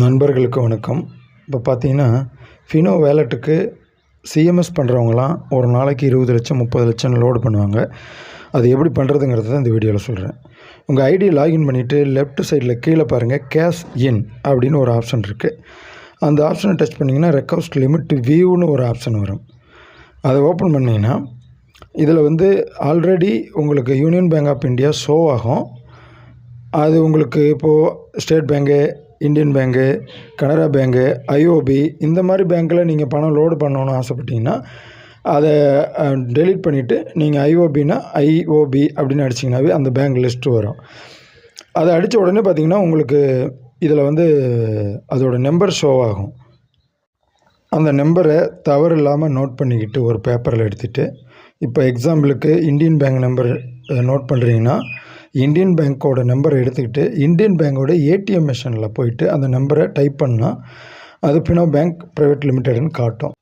நண்பர்களுக்கு வணக்கம். இப்போ பார்த்தீங்கன்னா ஃபினோ வேலெட்டுக்கு சிஎம்எஸ் பண்ணுறவங்களாம் ஒரு நாளைக்கு இருபது லட்சம் முப்பது லட்சம் லோடு பண்ணுவாங்க. அது எப்படி பண்ணுறதுங்கிறத தான் இந்த வீடியோவில் சொல்கிறேன் உங்கள் ஐடி லாகின் பண்ணிவிட்டு லெஃப்ட் சைடில் கீழே பாருங்கள் கேஷ் இன் அப்படின்னு ஒரு ஆப்ஷன் இருக்குது அந்த ஆப்ஷனை டச் பண்ணிங்கன்னா ரெக்வஸ்ட் லிமிட் வியூன்னு ஒரு ஆப்ஷன் வரும். அதை ஓப்பன் பண்ணிங்கன்னா இதில் வந்து ஆல்ரெடி உங்களுக்கு union bank of India show ஆகும். அது உங்களுக்கு இப்போது state bank Indian bank Canara bank IOB இந்த மாதிரி பேங்க்கில் நீங்கள் பணம் லோடு பண்ணணும்னு ஆசைப்பட்டீங்கன்னா அதை டெலீட் பண்ணிவிட்டு நீங்கள் ஐஓபினா ஐஓபி அப்படின்னு அடிச்சிங்கனாவே அந்த பேங்க் லிஸ்ட்டு வரும். அதை அடித்த உடனே பார்த்தீங்கன்னா உங்களுக்கு இதில் வந்து அதோடய நம்பர் ஷோ ஆகும். அந்த நம்பரை தவறு இல்லாமல் நோட் பண்ணிக்கிட்டு ஒரு பேப்பரில் எடுத்துகிட்டு இப்போ எக்ஸாம்பிளுக்கு இந்தியன் பேங்க் நம்பர் நோட் பண்ணுறீங்கன்னா இந்தியன் பேங்க்கோட நம்பரை எடுத்துக்கிட்டு இந்தியன் பேங்கோட ஏடிஎம் மிஷினில் போயிட்டு அந்த நம்பரை டைப் பண்ணால் அது பினோ பேங்க் ப்ரைவேட் லிமிடெட்னு காட்டும்.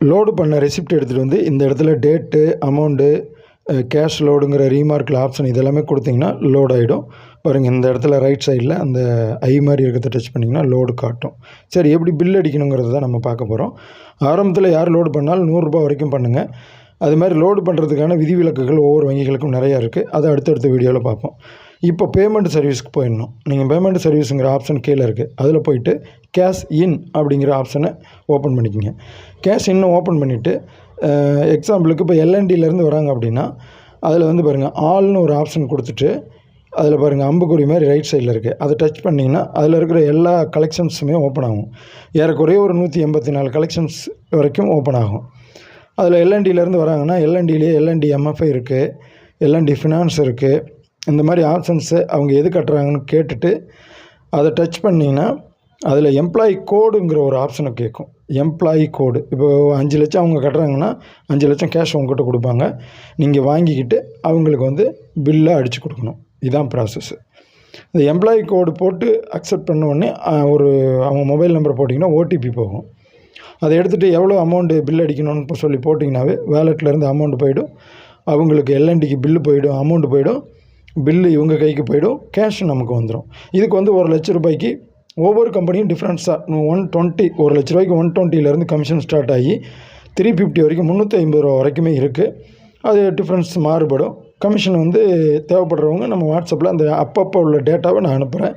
லோடு பண்ண ரெசிப்ட் எடுத்துகிட்டு வந்து இந்த இடத்துல டேட்டு அமௌண்ட்டு கேஷ் லோடுங்கிற ரீமார்க்கில் ஆப்ஷன் இதெல்லாமே கொடுத்தீங்கன்னா லோட் ஆகிடும் பாருங்கள் இந்த இடத்துல ரைட் சைடில் அந்த ஐ மாதிரி இருக்கிறத டச் பண்ணிங்கன்னா லோடு காட்டும். சரி எப்படி பில் அடிக்கணுங்கிறத தான் நம்ம பார்க்க போகிறோம் ஆரம்பத்தில் யார் லோடு பண்ணாலும் நூறுரூபா வரைக்கும் பண்ணுங்கள் அது மாதிரி லோடு பண்ணுறதுக்கான விதிவிலக்குகள் ஒவ்வொரு வங்கிகளுக்கும் நிறையா இருக்குது அதை அடுத்தடுத்த வீடியோவில் பார்ப்போம். இப்போ பேமெண்ட் சர்வீஸ்க்கு போயிடணும். நீங்கள் பேமெண்ட் சர்வீஸுங்கிற ஆப்ஷன் கீழே இருக்குது அதில் போயிட்டு கேஷ் இன் அப்படிங்கிற ஆப்ஷனை ஓப்பன் பண்ணிக்கோங்க. கேஷ் இன்னும் ஓப்பன் பண்ணிவிட்டு எக்ஸாம்பிளுக்கு இப்போ எல்என்டிலேருந்து வராங்க அப்படின்னா அதில் வந்து பாருங்கள் ஆல்னு ஒரு ஆப்ஷன் கொடுத்துட்டு அதில் பாருங்கள் அம்புக்குறி மாதிரி ரைட் சைடில் இருக்குது அதை டச் பண்ணிங்கன்னா அதில் இருக்கிற எல்லா கலெக்ஷன்ஸுமே ஓப்பன் ஆகும். ஏறக்குறைய ஒரு நூற்றி எண்பத்தி நாலு கலெக்ஷன்ஸ் வரைக்கும் ஓப்பன் ஆகும். அதில் எல்என்டிலேருந்து வராங்கன்னா எல்என்டிலேயே எல்என்டி எம்எஃப்ஐ இருக்குது எல்என்டி ஃபினான்ஸ் இருக்குது இந்த மாதிரி ஆப்ஷன்ஸு அவங்க எது கட்டுறாங்கன்னு கேட்டுட்டு அதை டச் பண்ணிங்கன்னா அதில் எம்ப்ளாயி கோடுங்கிற ஒரு ஆப்ஷனை கேட்கும். எம்ப்ளாயி கோடு இப்போ அஞ்சு லட்சம் அவங்க கட்டுறாங்கன்னா அஞ்சு லட்சம் கேஷ் உங்ககிட்ட கொடுப்பாங்க. நீங்கள் வாங்கிக்கிட்டு அவங்களுக்கு வந்து பில்லை அடித்து கொடுக்கணும். இதுதான் ப்ராசஸ்ஸு இந்த எம்ப்ளாயி கோடு போட்டு அக்செப்ட் பண்ண உடனே ஒரு அவங்க மொபைல் நம்பர் போட்டிங்கன்னா ஓடிபி போகும். அதை எடுத்துகிட்டு எவ்வளோ அமௌண்ட்டு பில் அடிக்கணும்னு இப்போ சொல்லி போட்டிங்கனாவே வேலெட்லேருந்து அமௌண்ட் போயிடும். அவங்களுக்கு எல்என்டிக்கு பில்லு போயிடும் அமௌண்ட்டு போயிடும். பில்லு இவங்க கைக்கு போயிடும் கேஷ் நமக்கு வந்துடும் இதுக்கு வந்து ஒரு லட்ச ரூபாய்க்கு ஒவ்வொரு கம்பெனியும் டிஃப்ரெண்ட்ஸாக ஒன் டுவெண்ட்டி ஒரு லட்ச ரூபாய்க்கு ஒன் டுவெண்ட்டிலேருந்து கமிஷன் ஸ்டார்ட் ஆகி த்ரீ ஃபிஃப்டி வரைக்கும் முந்நூற்றி ஐம்பது ரூபா வரைக்குமே இருக்குது அது டிஃப்ரென்ஸ் மாறுபடும். கமிஷன் வந்து தேவைப்படுறவங்க நம்ம வாட்ஸ்அப்பில் அந்த அப்பப்போ உள்ள டேட்டாவை நான் அனுப்புகிறேன்